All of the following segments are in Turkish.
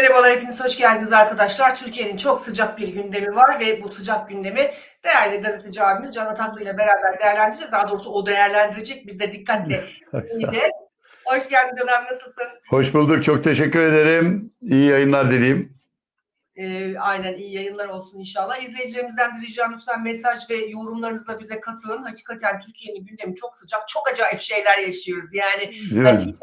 Merhabalar hepiniz hoş geldiniz arkadaşlar. Türkiye'nin çok sıcak bir gündemi var ve bu sıcak gündemi değerli gazeteci abimiz Can Ataklı ile beraber değerlendireceğiz. Daha doğrusu o değerlendirecek. Biz de dikkatle dinleyeceğiz. Hoş geldin Can nasılsın? Hoş bulduk. Çok teşekkür ederim. İyi yayınlar dileyim. Ee, aynen iyi yayınlar olsun inşallah. İzleyicilerimizden de ricam lütfen mesaj ve yorumlarınızla bize katılın. Hakikaten Türkiye'nin gündemi çok sıcak. Çok acayip şeyler yaşıyoruz. Yani Değil hani mi?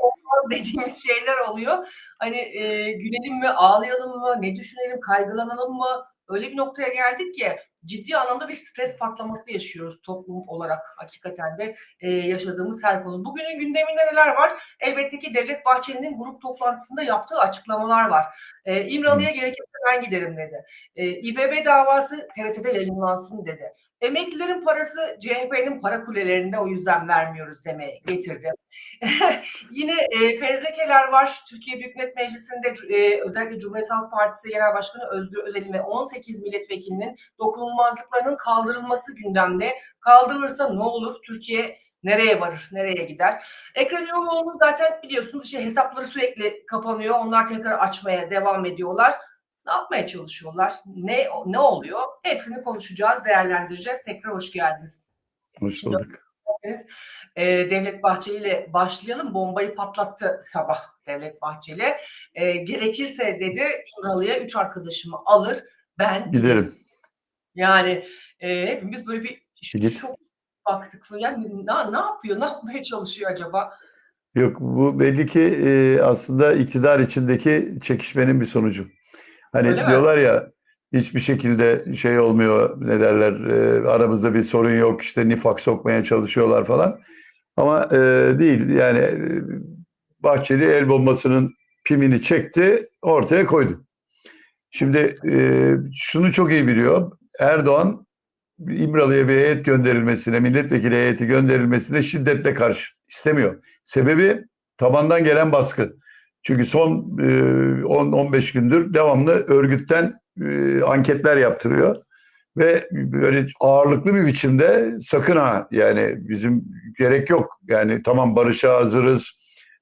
dediğimiz şeyler oluyor. Hani e, gülelim mi, ağlayalım mı, ne düşünelim, kaygılanalım mı? Öyle bir noktaya geldik ki ciddi anlamda bir stres patlaması yaşıyoruz toplum olarak hakikaten de e, yaşadığımız her konu. Bugünün gündeminde neler var? Elbette ki Devlet Bahçeli'nin grup toplantısında yaptığı açıklamalar var. E, İmralı'ya gerekirse ben giderim dedi. E, İBB davası TRT'de yayınlansın dedi. Emeklilerin parası CHP'nin para kulelerinde o yüzden vermiyoruz demeye getirdi. Yine e, fezlekeler var. Türkiye Büyük Millet Meclisi'nde e, özellikle Cumhuriyet Halk Partisi Genel Başkanı Özgür Özel'in ve 18 milletvekilinin dokunulmazlıklarının kaldırılması gündemde. Kaldırılırsa ne olur? Türkiye nereye varır? Nereye gider? Ekrem İmamoğlu zaten biliyorsunuz işte hesapları sürekli kapanıyor. Onlar tekrar açmaya devam ediyorlar. Ne yapmaya çalışıyorlar? Ne ne oluyor? Hepsini konuşacağız, değerlendireceğiz. Tekrar hoş geldiniz. Hoş bulduk. Ee, Devlet Bahçeli ile başlayalım. Bombayı patlattı sabah Devlet Bahçeli. Ee, gerekirse dedi İmralı'ya üç arkadaşımı alır. Ben Giderim. yani e, hepimiz böyle bir Git. şok baktık. Yani ne, ne yapıyor? Ne yapmaya çalışıyor acaba? Yok bu belli ki e, aslında iktidar içindeki çekişmenin bir sonucu. Hani Öyle mi? diyorlar ya hiçbir şekilde şey olmuyor ne derler e, aramızda bir sorun yok işte nifak sokmaya çalışıyorlar falan. Ama e, değil yani e, Bahçeli el bombasının pimini çekti ortaya koydu. Şimdi e, şunu çok iyi biliyor. Erdoğan İmralı'ya bir heyet gönderilmesine, milletvekili heyeti gönderilmesine şiddetle karşı. istemiyor. Sebebi tabandan gelen baskı. Çünkü son e, 10-15 gündür devamlı örgütten e, anketler yaptırıyor. Ve böyle ağırlıklı bir biçimde sakın ha yani bizim gerek yok. Yani tamam barışa hazırız,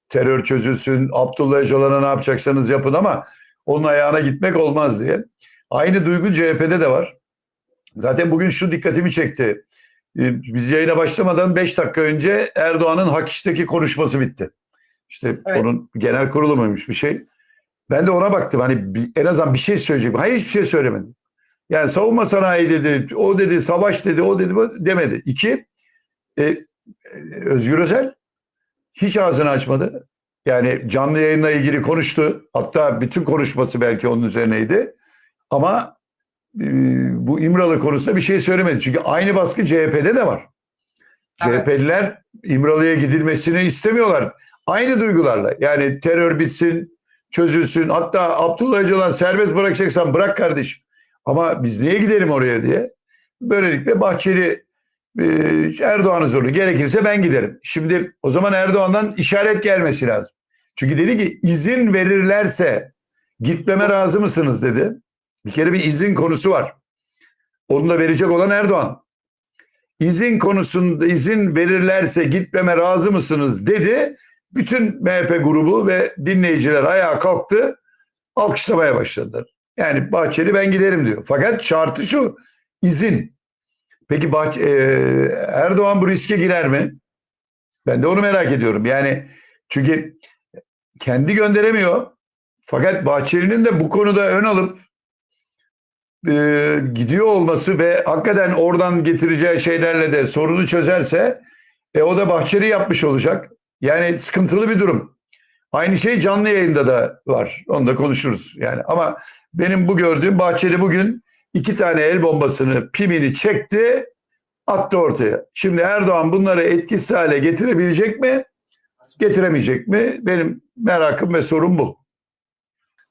terör çözülsün, Abdullah Öcalan'a ne yapacaksanız yapın ama onun ayağına gitmek olmaz diye. Aynı duygu CHP'de de var. Zaten bugün şu dikkatimi çekti. Ee, Biz yayına başlamadan 5 dakika önce Erdoğan'ın hak işteki konuşması bitti. İşte Evet. onun genel kurulu muymuş bir şey. Ben de ona baktım. Hani bir- en azından bir şey söyleyecek. Hayır hiçbir şey söylemedi. Yani savunma sanayi dedi, o dedi, savaş dedi, o dedi, demedi. İki, e, e, Özgür Özel hiç ağzını açmadı. Yani canlı yayınla ilgili konuştu. Hatta bütün konuşması belki onun üzerineydi. Ama e, bu İmralı konusunda bir şey söylemedi. Çünkü aynı baskı CHP'de de var. Evet. CHP'liler İmralı'ya gidilmesini istemiyorlar. Aynı duygularla. Yani terör bitsin, çözülsün. Hatta Abdullah Öcalan serbest bırakacaksan bırak kardeşim. Ama biz niye gidelim oraya diye. Böylelikle Bahçeli e, Erdoğan'ı zorlu. Gerekirse ben giderim. Şimdi o zaman Erdoğan'dan işaret gelmesi lazım. Çünkü dedi ki izin verirlerse gitmeme razı mısınız dedi. Bir kere bir izin konusu var. Onu da verecek olan Erdoğan. İzin konusunda izin verirlerse gitmeme razı mısınız dedi. Bütün MHP grubu ve dinleyiciler ayağa kalktı. Alkışlamaya başladılar. Yani Bahçeli ben giderim diyor. Fakat şartı şu izin. Peki Bah e, Erdoğan bu riske girer mi? Ben de onu merak ediyorum. Yani çünkü kendi gönderemiyor. Fakat Bahçeli'nin de bu konuda ön alıp e, gidiyor olması ve hakikaten oradan getireceği şeylerle de sorunu çözerse e, o da Bahçeli yapmış olacak. Yani sıkıntılı bir durum. Aynı şey canlı yayında da var. Onu da konuşuruz yani. Ama benim bu gördüğüm Bahçeli bugün iki tane el bombasını, pimini çekti, attı ortaya. Şimdi Erdoğan bunları etkisiz hale getirebilecek mi? Getiremeyecek mi? Benim merakım ve sorum bu.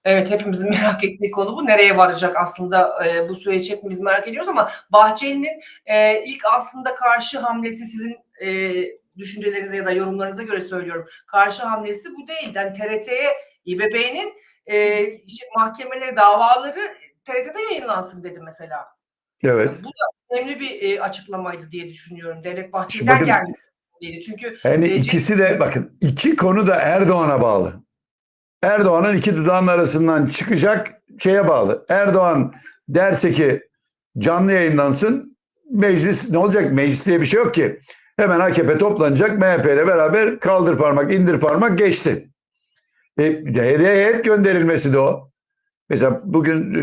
Evet hepimizin merak ettiği konu bu. Nereye varacak aslında e, bu süreç hepimiz merak ediyoruz ama Bahçeli'nin e, ilk aslında karşı hamlesi sizin e, düşüncelerinize ya da yorumlarınıza göre söylüyorum. Karşı hamlesi bu değil. Yani TRT'ye İBB'nin e, işte mahkemeleri, davaları TRT'de yayınlansın dedi mesela. Evet. Bu da önemli bir e, açıklamaydı diye düşünüyorum. Devlet Bahçeli'den bakın- geldi. Çünkü Yani e, ikisi de bakın iki konu da Erdoğan'a bağlı. Erdoğan'ın iki dudağının arasından çıkacak şeye bağlı. Erdoğan derse ki canlı yayınlansın meclis ne olacak? Meclis diye bir şey yok ki. Hemen AKP toplanacak MHP ile beraber kaldır parmak indir parmak geçti. E, heyet gönderilmesi de o. Mesela bugün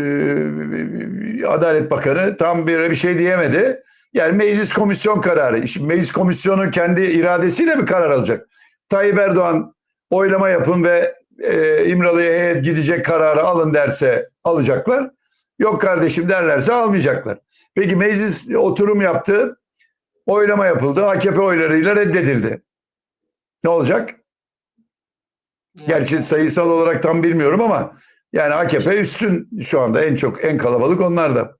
e, Adalet Bakanı tam bir, bir şey diyemedi. Yani meclis komisyon kararı. Şimdi meclis komisyonu kendi iradesiyle mi karar alacak? Tayyip Erdoğan oylama yapın ve e, İmralı'ya heyet gidecek kararı alın derse alacaklar. Yok kardeşim derlerse almayacaklar. Peki meclis oturum yaptı. Oylama yapıldı. AKP oylarıyla reddedildi. Ne olacak? Gerçi sayısal olarak tam bilmiyorum ama yani AKP üstün şu anda en çok en kalabalık onlar da.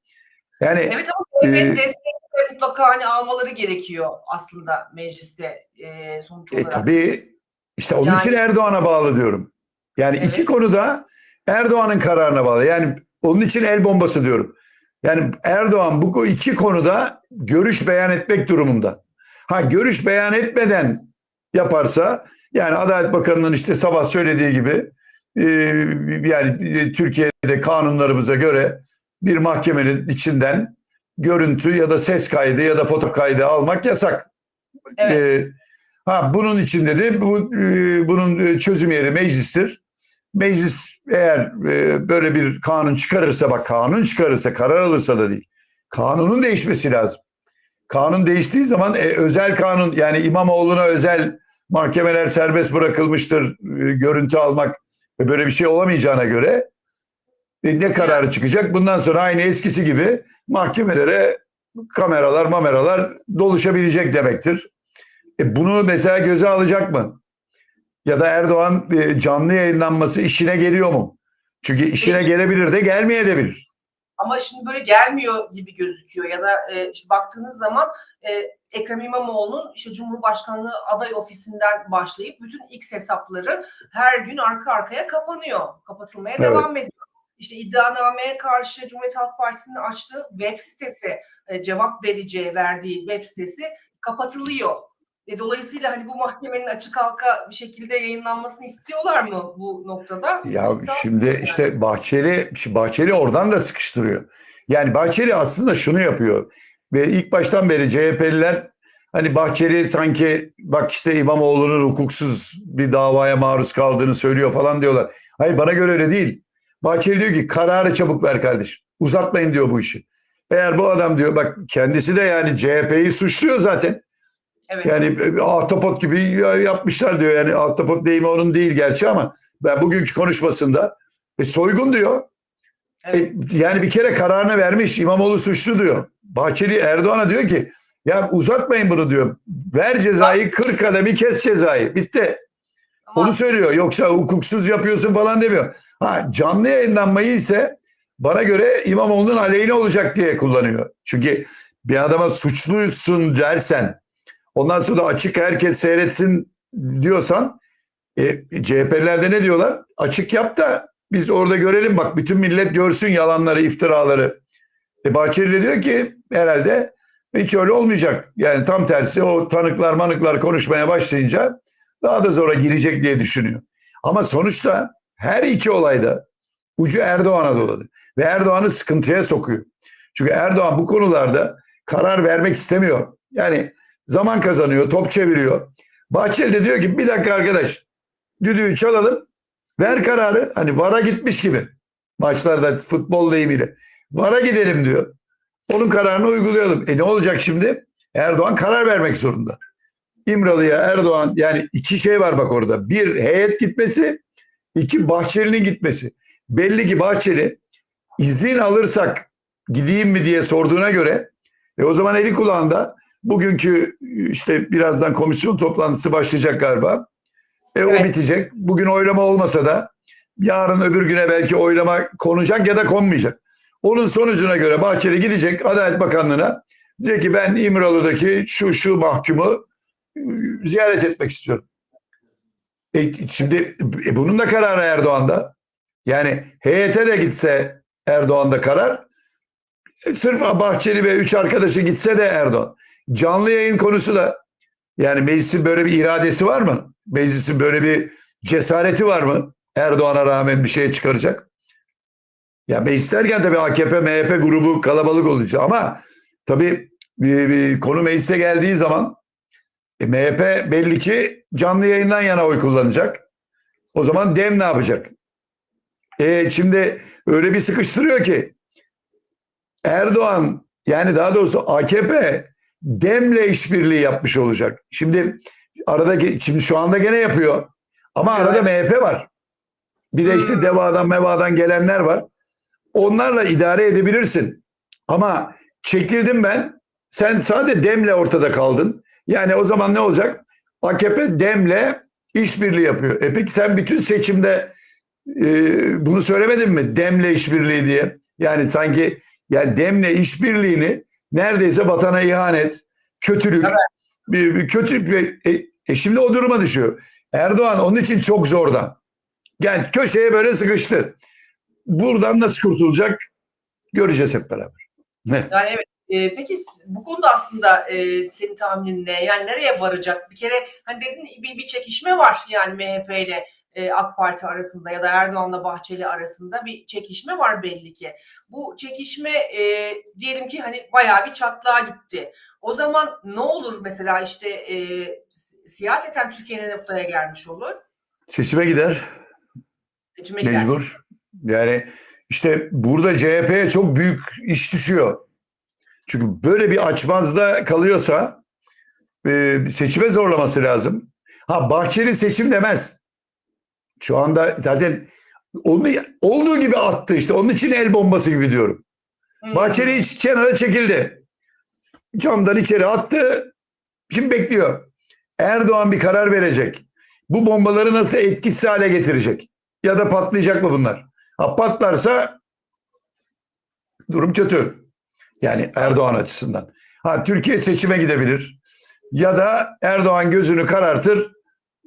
Yani Evet ama Ee, evet, destek de mutlaka hani almaları gerekiyor aslında mecliste e, sonuç E olarak. tabii işte onun Yani- için Erdoğan'a bağlı diyorum. Yani Evet. iki konuda Erdoğan'ın kararına bağlı. Yani onun için el bombası diyorum. Yani Erdoğan bu iki konuda görüş beyan etmek durumunda. Ha görüş beyan etmeden yaparsa yani Adalet Bakanı'nın işte sabah söylediği gibi e, yani e, Türkiye'de kanunlarımıza göre bir mahkemenin içinden görüntü ya da ses kaydı ya da foto kaydı almak yasak. Evet. Ee, ha bunun içinde de bu e, bunun e, çözüm yeri meclistir. Meclis eğer e, böyle bir kanun çıkarırsa bak kanun çıkarırsa karar alırsa da değil. Kanunun değişmesi lazım. Kanun değiştiği zaman e, özel kanun yani İmamoğlu'na özel mahkemeler serbest bırakılmıştır e, görüntü almak ve böyle bir şey olamayacağına göre e, ne kararı çıkacak? Bundan sonra aynı eskisi gibi mahkemelere kameralar mameralar doluşabilecek demektir. E bunu mesela göze alacak mı? Ya da Erdoğan e, canlı yayınlanması işine geliyor mu? Çünkü işine Peki. gelebilir de gelmeyebilir. Ama şimdi böyle gelmiyor gibi gözüküyor ya da e, işte baktığınız zaman e, Ekrem İmamoğlu'nun işte Cumhurbaşkanlığı aday ofisinden başlayıp bütün X hesapları her gün arka arkaya kapanıyor. Kapatılmaya Evet. devam ediyor. İşte iddianameye karşı Cumhuriyet Halk Partisi'nin açtığı web sitesi, e, cevap vereceği verdiği web sitesi kapatılıyor. E, dolayısıyla hani bu mahkemenin açık halka bir şekilde yayınlanmasını istiyorlar mı bu noktada? Ya Yoksa- şimdi işte Bahçeli Bahçeli oradan da sıkıştırıyor. Yani Bahçeli aslında şunu yapıyor. Ve ilk baştan beri CHP'liler hani Bahçeli sanki bak işte İmamoğlu'nun hukuksuz bir davaya maruz kaldığını söylüyor falan diyorlar. Hayır bana göre öyle değil. Bahçeli diyor ki kararı çabuk ver kardeşim. Uzatmayın diyor bu işi. Eğer bu adam diyor bak kendisi de yani CHP'yi suçluyor zaten. Evet. Yani e, ahtapot gibi ya- yapmışlar diyor. Yani ahtapot deyimi onun değil gerçi ama ben bugünkü konuşmasında e, soygun diyor. evet. E, yani bir kere kararını vermiş. İmamoğlu suçlu diyor. Bahçeli Erdoğan'a diyor ki ya uzatmayın bunu diyor. Ver cezayı, kır kalemi, kes cezayı. Bitti. Ama- Onu söylüyor. Yoksa hukuksuz yapıyorsun falan demiyor. Ha canlı yayınlanmayı ise bana göre İmamoğlu'nun aleyhine olacak diye kullanıyor. Çünkü bir adama suçlusun dersen ondan sonra da açık herkes seyretsin diyorsan e, CHP'lilerde ne diyorlar? Açık yap da biz orada görelim bak bütün millet görsün yalanları, iftiraları. E Bahçeli de diyor ki herhalde hiç öyle olmayacak. Yani tam tersi o tanıklar manıklar konuşmaya başlayınca daha da zora girecek diye düşünüyor. Ama sonuçta her iki olayda ucu Erdoğan'a doladı. Ve Erdoğan'ı sıkıntıya sokuyor. Çünkü Erdoğan bu konularda karar vermek istemiyor. Yani zaman kazanıyor, top çeviriyor. Bahçeli de diyor ki bir dakika arkadaş düdüğü çalalım, ver kararı. Hani VAR'a gitmiş gibi maçlarda futbol deyimiyle. VAR'a gidelim diyor. Onun kararını uygulayalım. E ne olacak şimdi? Erdoğan karar vermek zorunda. İmralı'ya Erdoğan yani iki şey var bak orada. Bir heyet gitmesi, iki Bahçeli'nin gitmesi. Belli ki Bahçeli izin alırsak gideyim mi diye sorduğuna göre e o zaman eli kulağında bugünkü işte birazdan komisyon toplantısı başlayacak galiba. E o Evet. bitecek. Bugün oylama olmasa da yarın öbür güne belki oylama konacak ya da konmayacak. Onun sonucuna göre Bahçeli gidecek Adalet Bakanlığı'na diyecek ki ben İmralı'daki şu şu mahkumu e, ziyaret etmek istiyorum. E, şimdi e, bunun da kararı Erdoğan'da. Yani heyete de gitse Erdoğan'da karar. E, sırf Bahçeli ve üç arkadaşı gitse de Erdoğan. Canlı yayın konusu da yani meclisin böyle bir iradesi var mı? Meclisin böyle bir cesareti var mı? Erdoğan'a rağmen bir şey çıkaracak. Ya ben isterken tabii AKP, MHP grubu kalabalık olacak ama tabii bir, bir konu meclise geldiği zaman e, MHP belli ki canlı yayından yana oy kullanacak. O zaman DEM ne yapacak? E, şimdi öyle bir sıkıştırıyor ki Erdoğan yani daha doğrusu AKP DEM'le işbirliği yapmış olacak. Şimdi aradaki şimdi şu anda gene yapıyor. Ama arada MHP var. Bir de işte Hmm. DEVA'dan MEVA'dan gelenler var. Onlarla idare edebilirsin. Ama çekildim ben. Sen sadece DEM'le ortada kaldın. Yani o zaman ne olacak? AKP DEM'le işbirliği yapıyor. E peki sen bütün seçimde e, bunu söylemedin mi? DEM'le işbirliği diye. Yani sanki yani DEM'le işbirliğini neredeyse vatana ihanet, kötülük, Evet. bir, bir kötülük ve e, e şimdi o duruma düşüyor. Erdoğan onun için çok zorda. Yani köşeye böyle sıkıştı. Buradan nasıl kurtulacak göreceğiz hep beraber. Yani evet. E, peki bu konuda aslında e, senin tahminin ne? Yani nereye varacak? Bir kere hani dedin bir, bir çekişme var yani MHP ile e, AK Parti arasında ya da Erdoğan'la Bahçeli arasında bir çekişme var belli ki. Bu çekişme e, diyelim ki hani bayağı bir çatlağa gitti. O zaman ne olur mesela işte e, siyaseten Türkiye ne noktaya gelmiş olur? Seçime gider. Seçime gider. Mecbur. Yani işte burada CHP'ye çok büyük iş düşüyor. Çünkü böyle bir açmazda kalıyorsa e, seçime zorlaması lazım. Ha Bahçeli seçim demez. Şu anda zaten onu olduğu gibi attı işte. Onun için el bombası gibi diyorum. Hmm. Bahçeli hiç kenara çekildi. Camdan içeri attı. Şimdi bekliyor. Erdoğan bir karar verecek. Bu bombaları nasıl etkisiz hale getirecek? Ya da patlayacak mı bunlar? Ha patlarsa durum kötü. Yani Erdoğan açısından. Ha Türkiye seçime gidebilir. Ya da Erdoğan gözünü karartır.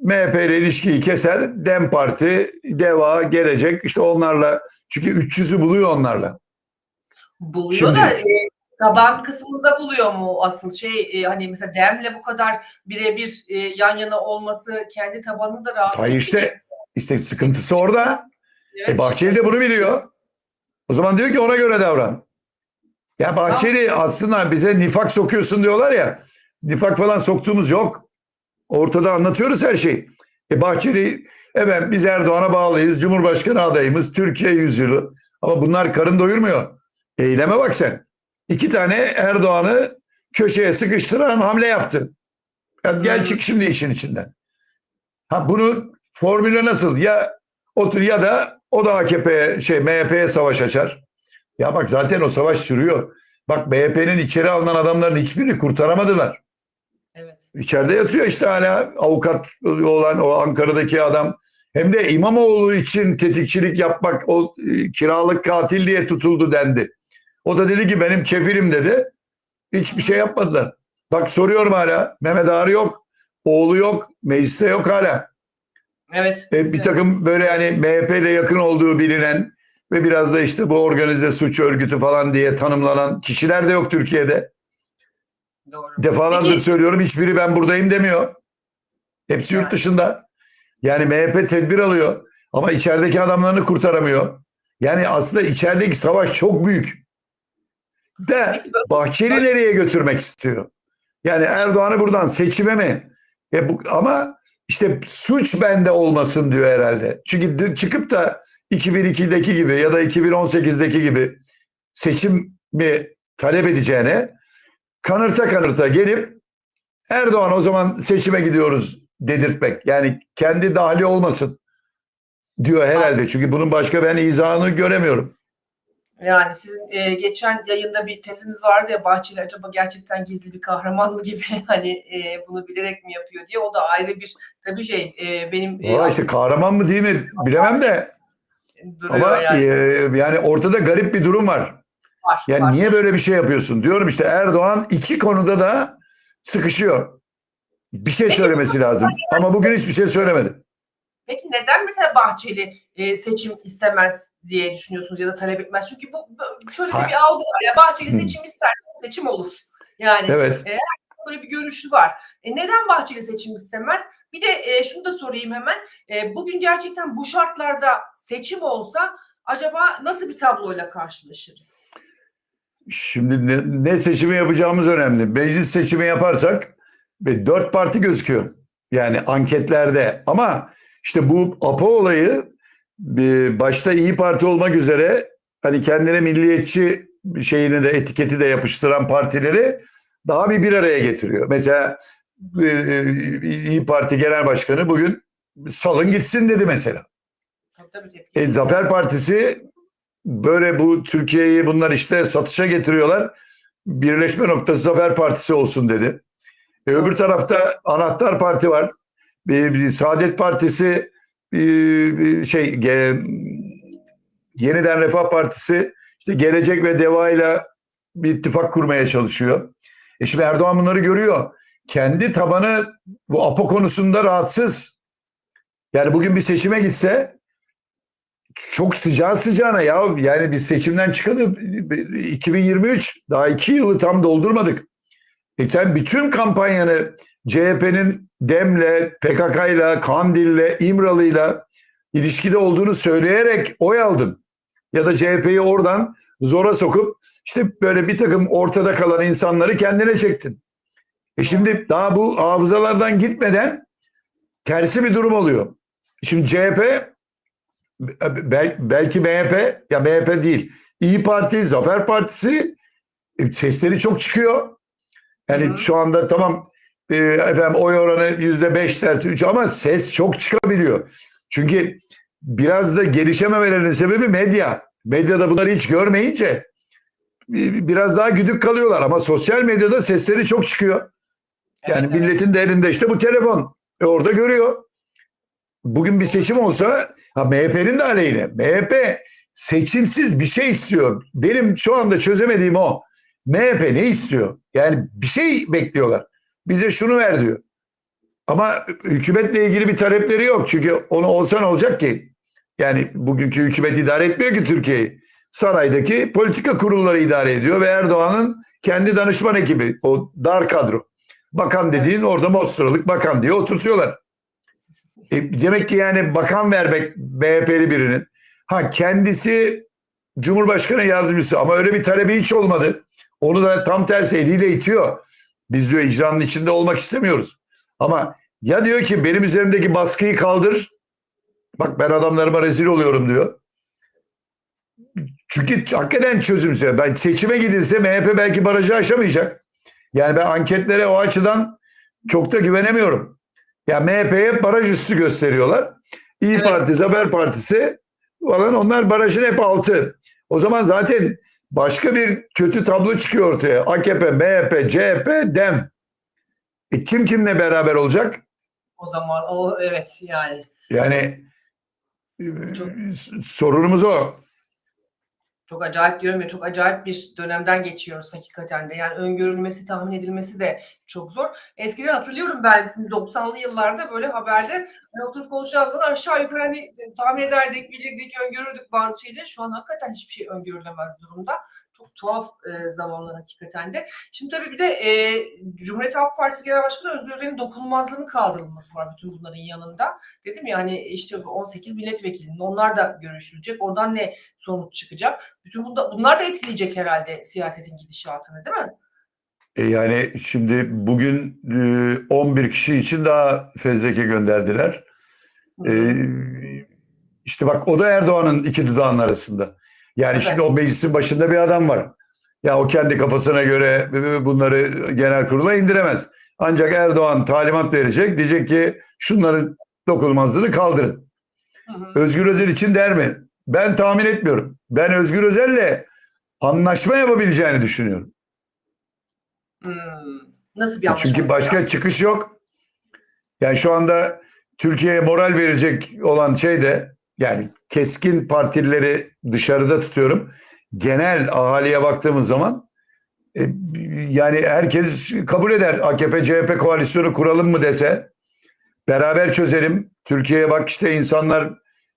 MHP ile ilişkiyi keser. Dem Parti, DEVA gelecek. İşte onlarla çünkü 300'ü buluyor onlarla. Buluyor Şimdi- da e, taban kısmında buluyor mu asıl şey e, hani mesela Dem'le bu kadar birebir e, yan yana olması kendi tabanını da rahatsız Hayır işte işte sıkıntısı orada. Evet. E Bahçeli de bunu biliyor. O zaman diyor ki ona göre davran. Ya Bahçeli aslında bize nifak sokuyorsun diyorlar ya. Nifak falan soktuğumuz yok. Ortada anlatıyoruz her şeyi. E Bahçeli evet biz Erdoğan'a bağlıyız. Cumhurbaşkanı adayımız. Türkiye yüzyılı. Ama bunlar karın doyurmuyor. Eyleme bak sen. İki tane Erdoğan'ı köşeye sıkıştıran hamle yaptı. Ya gel çık şimdi işin içinden. Ha bunu formülü nasıl? Ya otur ya da o da AKP'ye şey MHP'ye savaş açar. Ya bak zaten o savaş sürüyor. Bak MHP'nin içeri alınan adamların hiçbirini kurtaramadılar. Evet. İçeride yatıyor işte hala avukat olan o Ankara'daki adam. Hem de İmamoğlu için tetikçilik yapmak o e, kiralık katil diye tutuldu dendi. O da dedi ki benim kefilim dedi. Hiçbir şey yapmadılar. Bak soruyorum hala. Mehmet Ağar yok. Oğlu yok. Mecliste yok hala. Evet. E, bir takım böyle yani MHP ile yakın olduğu bilinen ve biraz da işte bu organize suç örgütü falan diye tanımlanan kişiler de yok Türkiye'de. Doğru. Defalardır Peki. söylüyorum hiçbiri ben buradayım demiyor. Hepsi yurt dışında. Yani MHP tedbir alıyor ama içerideki adamlarını kurtaramıyor. Yani aslında içerideki savaş çok büyük. De Bahçeli nereye götürmek istiyor? Yani Erdoğan'ı buradan seçime mi? E bu, ama işte suç bende olmasın diyor herhalde. Çünkü çıkıp da 2002'deki gibi ya da 2018'deki gibi seçim mi talep edeceğine kanırta kanırta gelip Erdoğan o zaman seçime gidiyoruz dedirtmek. Yani kendi dahli olmasın diyor herhalde. Çünkü bunun başka ben izahını göremiyorum. Yani sizin e, geçen yayında bir teziniz vardı ya Bahçeli acaba gerçekten gizli bir kahraman mı gibi hani e, bunu bilerek mi yapıyor diye o da ayrı bir tabii şey e, benim e, Valla işte kahraman mı değil mi bilemem de ama yani. e, yani ortada garip bir durum var. Var, Yani var. niye böyle bir şey yapıyorsun? Diyorum işte Erdoğan iki konuda da sıkışıyor. Bir şey söylemesi lazım. Ama bugün hiçbir şey söylemedi. Peki neden mesela Bahçeli e, seçim istemez diye düşünüyorsunuz ya da talep etmez? Çünkü bu şöyle Ha- bir algı var ya Bahçeli seçim ister seçim olur. Yani Evet. böyle bir görüşü var. E, neden Bahçeli seçim istemez? Bir de e, şunu da sorayım hemen. E, bugün gerçekten bu şartlarda seçim olsa acaba nasıl bir tabloyla karşılaşırız? Şimdi ne, ne seçimi yapacağımız önemli. Meclis seçimi yaparsak ve dört parti gözüküyor. Yani anketlerde. Ama işte bu APO olayı bir başta İyi Parti olmak üzere hani kendine milliyetçi şeyini de etiketi de yapıştıran partileri daha bir bir araya getiriyor. Mesela e, e, İyi Parti Genel Başkanı bugün salın gitsin dedi mesela. E, Zafer Partisi böyle bu Türkiye'yi bunlar işte satışa getiriyorlar. Birleşme noktası Zafer Partisi olsun dedi. E, öbür tarafta Anahtar Parti var. Bir, bir Saadet Partisi bir- bir şey ge- Yeniden Refah Partisi işte Gelecek ve Deva ile bir ittifak kurmaya çalışıyor. E şimdi Erdoğan bunları görüyor. Kendi tabanı bu APO konusunda rahatsız. Yani bugün bir seçime gitse çok sıcağı sıcağına ya yani biz seçimden çıkalı 2023 daha iki yılı tam doldurmadık. E sen bütün kampanyanı CHP'nin Dem'le, PKK'yla, Kandil'le, İmralı'yla ilişkide olduğunu söyleyerek oy aldın. Ya da CHP'yi oradan zora sokup işte böyle bir takım ortada kalan insanları kendine çektin. E şimdi daha bu hafızalardan gitmeden tersi bir durum oluyor. Şimdi CHP bel- belki MHP ya MHP değil. İyi Parti, Zafer Partisi e, sesleri çok çıkıyor. Yani Hı şu anda tamam e, efendim oy oranı yüzde beş tersi üç ama ses çok çıkabiliyor. Çünkü biraz da gelişememelerinin sebebi medya. Medyada bunları hiç görmeyince e, biraz daha güdük kalıyorlar ama sosyal medyada sesleri çok çıkıyor. Yani Evet, evet. milletin de elinde işte bu telefon. E orada görüyor. Bugün bir seçim olsa ha MHP'nin de aleyhine. MHP seçimsiz bir şey istiyor. Benim şu anda çözemediğim o. MHP ne istiyor? Yani bir şey bekliyorlar. Bize şunu ver diyor. Ama hükümetle ilgili bir talepleri yok. Çünkü onu olsa ne olacak ki? Yani bugünkü hükümet idare etmiyor ki Türkiye'yi. Saraydaki politika kurulları idare ediyor ve Erdoğan'ın kendi danışman ekibi o dar kadro. Bakan dediğin orada Mostralık bakan diye oturtuyorlar. E, demek ki yani bakan vermek MHP'li birinin. Ha kendisi Cumhurbaşkanı yardımcısı ama öyle bir talebi hiç olmadı. Onu da tam tersi eliyle itiyor. Biz diyor icranın içinde olmak istemiyoruz. Ama ya diyor ki benim üzerimdeki baskıyı kaldır. Bak ben adamlarıma rezil oluyorum diyor. Çünkü hakikaten çözümse. Ben seçime gidilse MHP belki barajı aşamayacak. Yani ben anketlere o açıdan çok da güvenemiyorum. Ya MHP'ye baraj üstü gösteriyorlar. İyi Evet. Parti, Zafer Partisi falan onlar barajın hep altı. O zaman zaten başka bir kötü tablo çıkıyor ortaya. AKP, MHP, CHP, DEM. E kim kimle beraber olacak? O zaman o evet yani. Yani e, Çok- sorunumuz o. Çok acayip diyorum ya çok acayip bir dönemden geçiyoruz hakikaten de. Yani öngörülmesi, tahmin edilmesi de çok zor. Eskiden hatırlıyorum ben 90'lı yıllarda böyle haberde hani oturup konuşacağımız zaman aşağı yukarı hani tahmin ederdik, bilirdik, öngörürdük bazı şeyleri. Şu an hakikaten hiçbir şey öngörülemez durumda. Çok tuhaf e, zamanlar hakikaten de. Şimdi tabii bir de e, Cumhuriyet Halk Partisi Genel Başkanı Özgür Özel'in dokunulmazlığının kaldırılması var bütün bunların yanında. Dedim ya hani işte bu 18 milletvekilinin onlar da görüşülecek. Oradan ne sonuç çıkacak? Bütün bunda, bunlar da etkileyecek herhalde siyasetin gidişatını değil mi? E yani şimdi bugün e, 11 kişi için daha fezleke gönderdiler. Hı E, hı. işte bak o da Erdoğan'ın iki dudağının arasında. Yani Evet. şimdi o meclisin başında bir adam var. Ya o kendi kafasına göre bunları genel kurula indiremez. Ancak Erdoğan talimat verecek. Diyecek ki şunların dokunulmazlığını kaldırın. Hı hı. Özgür Özel için der mi? Ben tahmin etmiyorum. Ben Özgür Özel'le anlaşma yapabileceğini düşünüyorum. Hmm. Nasıl bir anlaşma? Çünkü başka çıkış yok. Yani şu anda Türkiye'ye moral verecek olan şey de yani keskin partileri dışarıda tutuyorum. Genel ahaliye baktığımız zaman e, yani herkes kabul eder. AKP CHP koalisyonu kuralım mı dese beraber çözelim. Türkiye'ye bak işte insanlar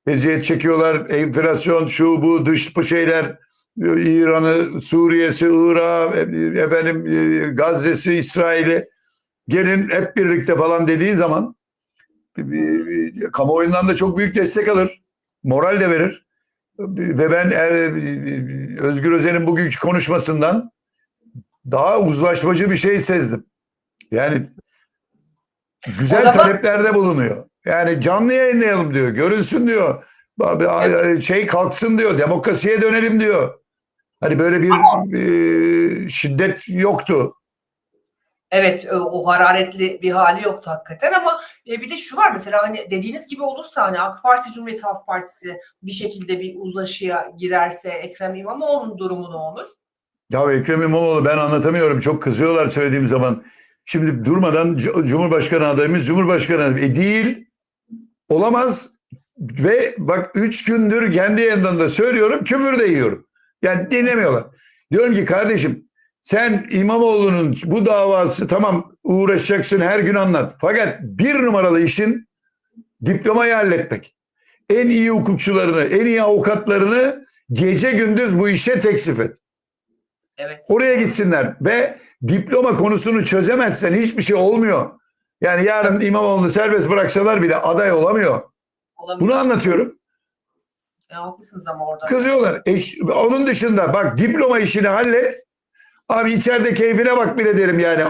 eziyet çekiyorlar. Enflasyon şu bu dış bu şeyler İran'ı, Suriye'si, Irak'ı, efendim e, Gazze'si, İsrail'i gelin hep birlikte falan dediği zaman e, e, kamuoyundan da çok büyük destek alır. Moral de verir. Ve ben e, Özgür Özel'in bugünkü konuşmasından daha uzlaşmacı bir şey sezdim. Yani güzel O zaman- taleplerde bulunuyor. Yani canlı yayınlayalım diyor. Görünsün diyor. Şey kalksın diyor. Demokrasiye dönelim diyor. Hani böyle bir e, şiddet yoktu. Evet o, o hararetli bir hali yoktu hakikaten ama e, bir de şu var mesela hani dediğiniz gibi olursa hani AK Parti Cumhuriyet Halk Partisi bir şekilde bir uzlaşıya girerse Ekrem İmamoğlu'nun durumu ne olur? Ya Ekrem İmamoğlu ben anlatamıyorum. Çok kızıyorlar söylediğim zaman. Şimdi durmadan Cumhurbaşkanı adayımız Cumhurbaşkanı adayı. E değil. Olamaz. Ve bak üç gündür kendi yanından da söylüyorum küfür de yiyorum. Yani dinlemiyorlar. Diyorum ki kardeşim sen İmamoğlu'nun bu davası tamam uğraşacaksın her gün anlat. Fakat bir numaralı işin diplomayı halletmek. En iyi hukukçularını, en iyi avukatlarını gece gündüz bu işe teksif et. Evet. Oraya gitsinler ve diploma konusunu çözemezsen hiçbir şey olmuyor. Yani yarın İmamoğlu'nu serbest bıraksalar bile aday olamıyor. Olabilir. Bunu anlatıyorum. E, haklısınız ama orada. Kızıyorlar. E, onun dışında bak diploma işini hallet. Abi içeride keyfine bak bile derim yani.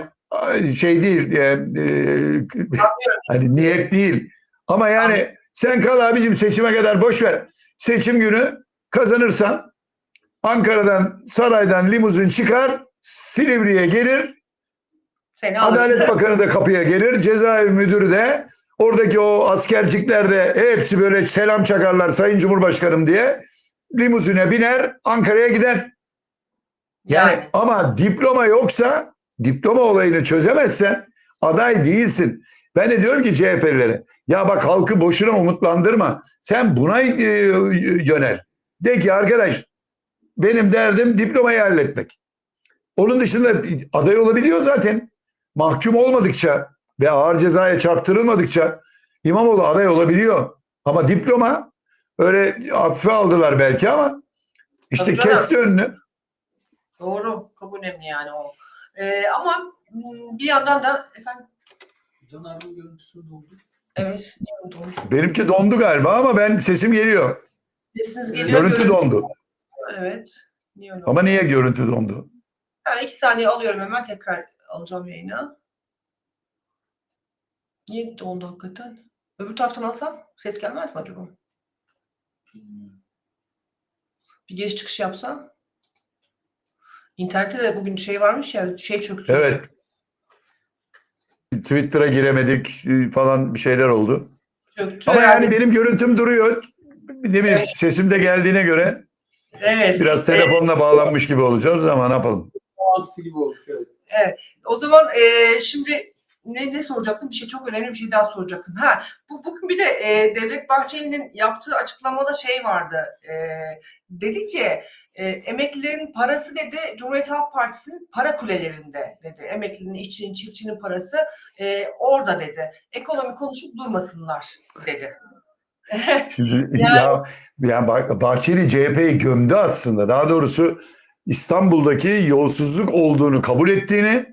Şey değil. Yani, e, hani niyet değil. Ama yani sen kal abicim seçime kadar boş ver. Seçim günü kazanırsan Ankara'dan saraydan limuzin çıkar Silivri'ye gelir Seni Adalet alır. Bakanı da kapıya gelir. Cezaevi müdürü de oradaki o askercikler de hepsi böyle selam çakarlar Sayın Cumhurbaşkanım diye. Limuzine biner Ankara'ya gider. Yani, Yani. ama diploma yoksa diploma olayını çözemezsen aday değilsin. Ben de diyorum ki CHP'lilere ya bak halkı boşuna umutlandırma. Sen buna e, yönel. De ki arkadaş benim derdim diplomayı halletmek. Onun dışında aday olabiliyor zaten. Mahkum olmadıkça ve ağır cezaya çarptırılmadıkça İmamoğlu aday olabiliyor. Ama diploma öyle hafife aldılar belki ama işte Tabii kesti önünü. Doğru. Çok önemli yani o. E, ama bir yandan da efendim Caner'in görüntüsü doldu. evet niye oldu? Benimki dondu galiba ama ben sesim geliyor. Sesiniz geliyor. Görüntü dondu. Evet. Niye öyle Ama niye görüntü dondu? Ha, iki saniye alıyorum hemen tekrar alacağım yayına. Niye dondu hakikaten? Öbür taraftan alsam ses gelmez mi acaba? Bir giriş çıkış yapsam? İnternette de bugün şey varmış ya şey çöktü. Evet. Twitter'a giremedik falan bir şeyler oldu. Çöktü. Ama yani benim görüntüm duruyor. Ne bileyim Evet. sesim de geldiğine göre Evet. biraz telefonla bağlanmış gibi olacağız ama ne yapalım? Bağlantısı gibi olduk evet. O zaman eee, şimdi ne, ne soracaktım? Bir şey çok önemli bir şey daha soracaktım. Ha, bu bugün bir de eee, Devlet Bahçeli'nin yaptığı açıklamada şey vardı. Eee, dedi ki eee, emeklilerin parası dedi Cumhuriyet Halk Partisi'nin para kulelerinde dedi. Emeklinin, işçinin, çiftçinin parası eee, orada dedi. Ekonomi konuşup durmasınlar dedi. Şimdi Yani- ya yani Bah- Bahçeli CHP'yi gömdü aslında. Daha doğrusu İstanbul'daki yolsuzluk olduğunu kabul ettiğini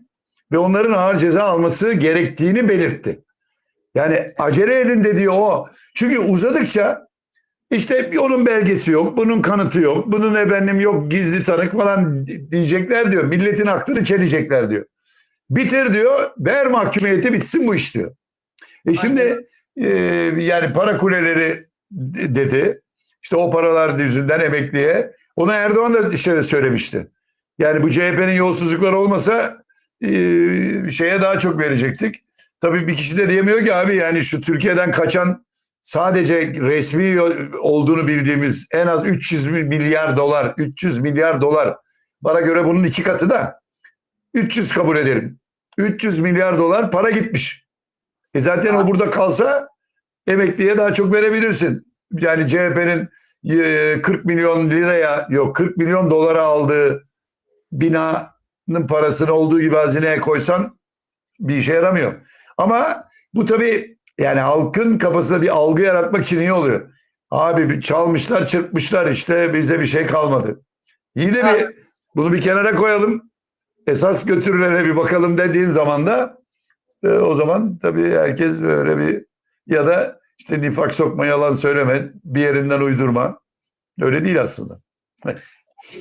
ve onların ağır ceza alması gerektiğini belirtti. Yani acele edin dediği o. Çünkü uzadıkça işte onun belgesi yok, bunun kanıtı yok, bunun efendim yok gizli tanık falan diyecekler diyor. Milletin aklını çelecekler diyor. Bitir diyor, ver mahkumiyeti bitsin bu iş diyor. E şimdi e, yani para kuleleri de- dedi. İşte o paralar yüzünden emekliye. Onu Erdoğan da şey söylemişti. Yani bu CHP'nin yolsuzlukları olmasa e, şeye daha çok verecektik. Tabii bir kişi de diyemiyor ki abi yani şu Türkiye'den kaçan sadece resmi olduğunu bildiğimiz en az 300 milyar dolar, 300 milyar dolar. Bana göre bunun iki katı da 300 kabul ederim. 300 milyar dolar para gitmiş. E zaten o burada kalsa emekliye daha çok verebilirsin. Yani CHP'nin e, 40 milyon liraya yok 40 milyon dolara aldığı binanın parasını olduğu gibi hazineye koysan bir işe yaramıyor. Ama bu tabii yani halkın kafasında bir algı yaratmak için iyi oluyor. Abi çalmışlar çırpmışlar işte bize bir şey kalmadı. İyi de bir bunu bir kenara koyalım. Esas götürülene bir bakalım dediğin zaman da e, o zaman tabii herkes böyle bir ya da işte nifak sokma, yalan söyleme, bir yerinden uydurma. Öyle değil aslında.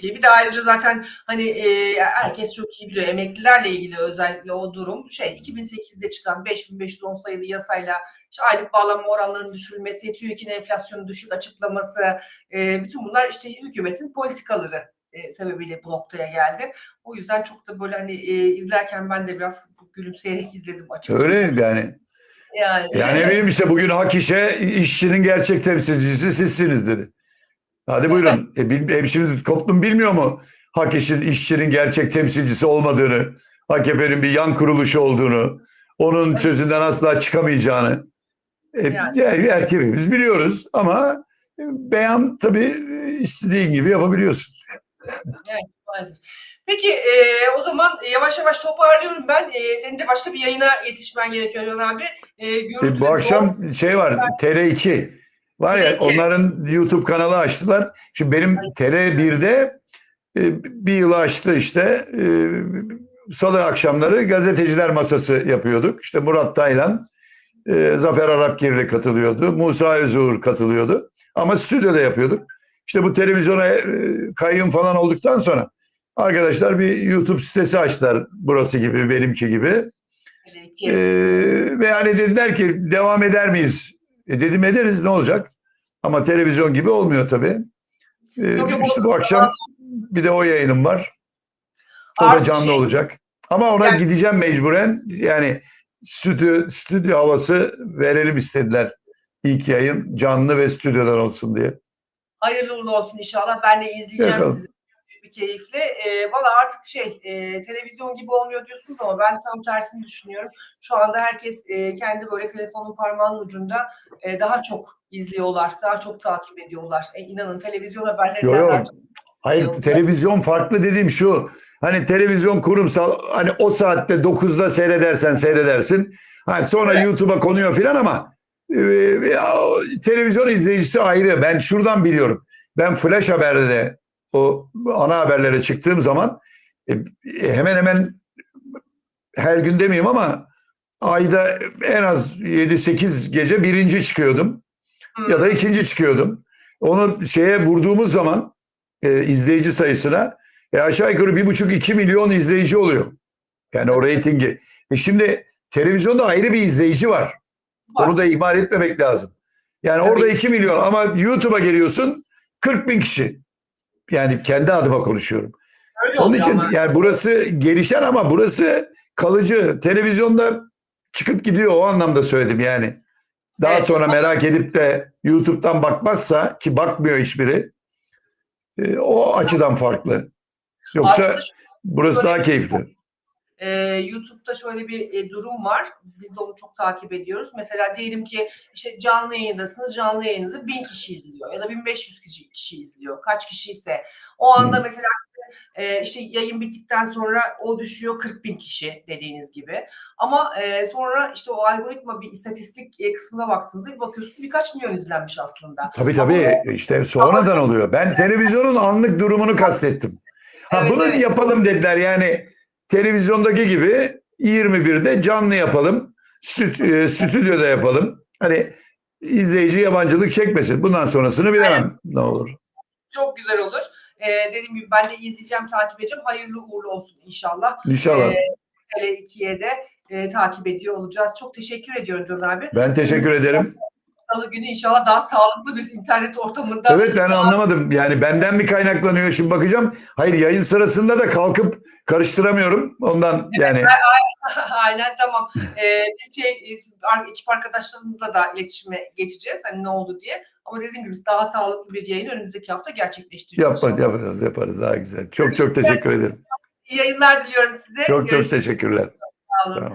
Bir de ayrıca zaten hani e, herkes çok iyi biliyor emeklilerle ilgili özellikle o durum şey 2008'de çıkan 5510 sayılı yasayla işte aylık bağlanma oranlarının düşürülmesi, TÜİK'in enflasyonu düşük açıklaması e, bütün bunlar işte hükümetin politikaları e, sebebiyle bu noktaya geldi. O yüzden çok da böyle hani e, izlerken ben de biraz gülümseyerek izledim açıkçası. Öyle yani. Yani, Yani eminim işte bugün hak işe işçinin gerçek temsilcisi sizsiniz dedi. Hadi buyurun. E, bil- e, şimdi toplum bilmiyor mu hak işin işçinin gerçek temsilcisi olmadığını, AKP'nin bir yan kuruluşu olduğunu, onun sözünden asla çıkamayacağını. E, Yani. erkeğimiz biliyoruz ama e, beyan tabii e, istediğin gibi yapabiliyorsun. Maalesef. Peki e, o zaman yavaş yavaş toparlıyorum ben. E, senin de başka bir yayına yetişmen gerekiyor Can abi. E, E, bu akşam şey var TR2 var ya TR2. onların YouTube kanalı açtılar. Şimdi benim TR1'de e, bir yılı açtı işte e, salı akşamları gazeteciler masası yapıyorduk. İşte Murat Taylan, e, Zafer Arapgirli katılıyordu. Musa Özuğur katılıyordu. Ama stüdyoda yapıyorduk. İşte bu televizyona kayyum falan olduktan sonra arkadaşlar bir YouTube sitesi açtılar. Burası gibi, benimki gibi. TR2. Ee, ve yani dediler ki devam eder miyiz? E dedim ederiz ne olacak? Ama televizyon gibi olmuyor tabii. Yok, işte bu akşam bir de o yayınım var. O da Artı canlı şey- olacak. Ama ona Yani- gideceğim mecburen. Yani stüdyo, stüdyo havası verelim istediler. İlk yayın canlı ve stüdyodan olsun diye. Hayırlı uğurlu olsun inşallah. Ben de izleyeceğim Bakalım. sizi bir keyifle. E, Valla artık şey e, televizyon gibi olmuyor diyorsunuz ama ben tam tersini düşünüyorum. Şu anda herkes e, kendi böyle telefonun parmağının ucunda e, daha çok izliyorlar, daha çok takip ediyorlar. E, inanın televizyon haberlerinden Yo, yo. daha çok Hayır Yok. televizyon farklı dediğim şu. Hani televizyon kurumsal hani o saatte 9'da seyredersen seyredersin. Hani sonra Evet. YouTube'a konuyor filan ama e, o televizyon izleyicisi ayrı. Ben şuradan biliyorum. Ben Flash Haber'de de o ana haberlere çıktığım zaman e, e, hemen hemen her gün demeyeyim ama ayda en az 7-8 gece birinci çıkıyordum Hmm. ya da ikinci çıkıyordum. Onu şeye vurduğumuz zaman e, izleyici sayısına e, aşağı yukarı bir buçuk iki milyon izleyici oluyor. Yani o reytingi. E şimdi televizyonda ayrı bir izleyici var. Var. Onu da ihmal etmemek lazım. Yani Tabii. orada 2 milyon ama YouTube'a geliyorsun 40 bin kişi. Yani kendi adıma konuşuyorum. Öyle Onun için ama. yani burası gelişen ama burası kalıcı. Televizyonda çıkıp gidiyor o anlamda söyledim yani. Daha Evet. sonra merak edip de YouTube'dan bakmazsa ki bakmıyor hiçbiri. e, o açıdan farklı. Yoksa burası daha keyifli. Ee, YouTube'da şöyle bir e, durum var. Biz de onu çok takip ediyoruz. Mesela diyelim ki işte canlı yayındasınız. Canlı yayınınızı 1000 kişi izliyor ya da 1500 kişi, kişi izliyor. Kaç kişi ise. O anda mesela e, işte yayın bittikten sonra o düşüyor 40 bin kişi dediğiniz gibi. Ama e, sonra işte o algoritma bir istatistik e, kısmına baktığınızda bir bakıyorsunuz birkaç milyon izlenmiş aslında. Tabii tabii işte sonradan oluyor. Ben televizyonun anlık durumunu kastettim. Ha Evet, bunu evet. yapalım dediler yani televizyondaki gibi 21'de canlı yapalım. Stü- e, stüdyoda yapalım. Hani izleyici yabancılık çekmesin. Bundan sonrasını bilemem ne olur. Çok güzel olur. Ee, dediğim gibi ben de izleyeceğim, takip edeceğim. Hayırlı uğurlu olsun inşallah. İnşallah. Ee, Tele2'ye de e, takip ediyor olacağız. Çok teşekkür ediyorum Can abi. Ben teşekkür ederim. Salı günü inşallah daha sağlıklı bir internet ortamında. Evet ben anlamadım. Yani benden mi kaynaklanıyor şimdi bakacağım. Hayır yayın sırasında da kalkıp karıştıramıyorum. Ondan yani Aynen tamam. Ee, biz şey, e, ekip arkadaşlarımızla da iletişime geçeceğiz. Hani ne oldu diye. Ama dediğim gibi biz daha sağlıklı bir yayın önümüzdeki hafta gerçekleştireceğiz. yaparız, yaparız, yaparız daha güzel. Çok çok teşekkür ederim. İyi yayınlar diliyorum size. Çok çok Görüşürüz. teşekkürler. Sağ olun. Sağ olun.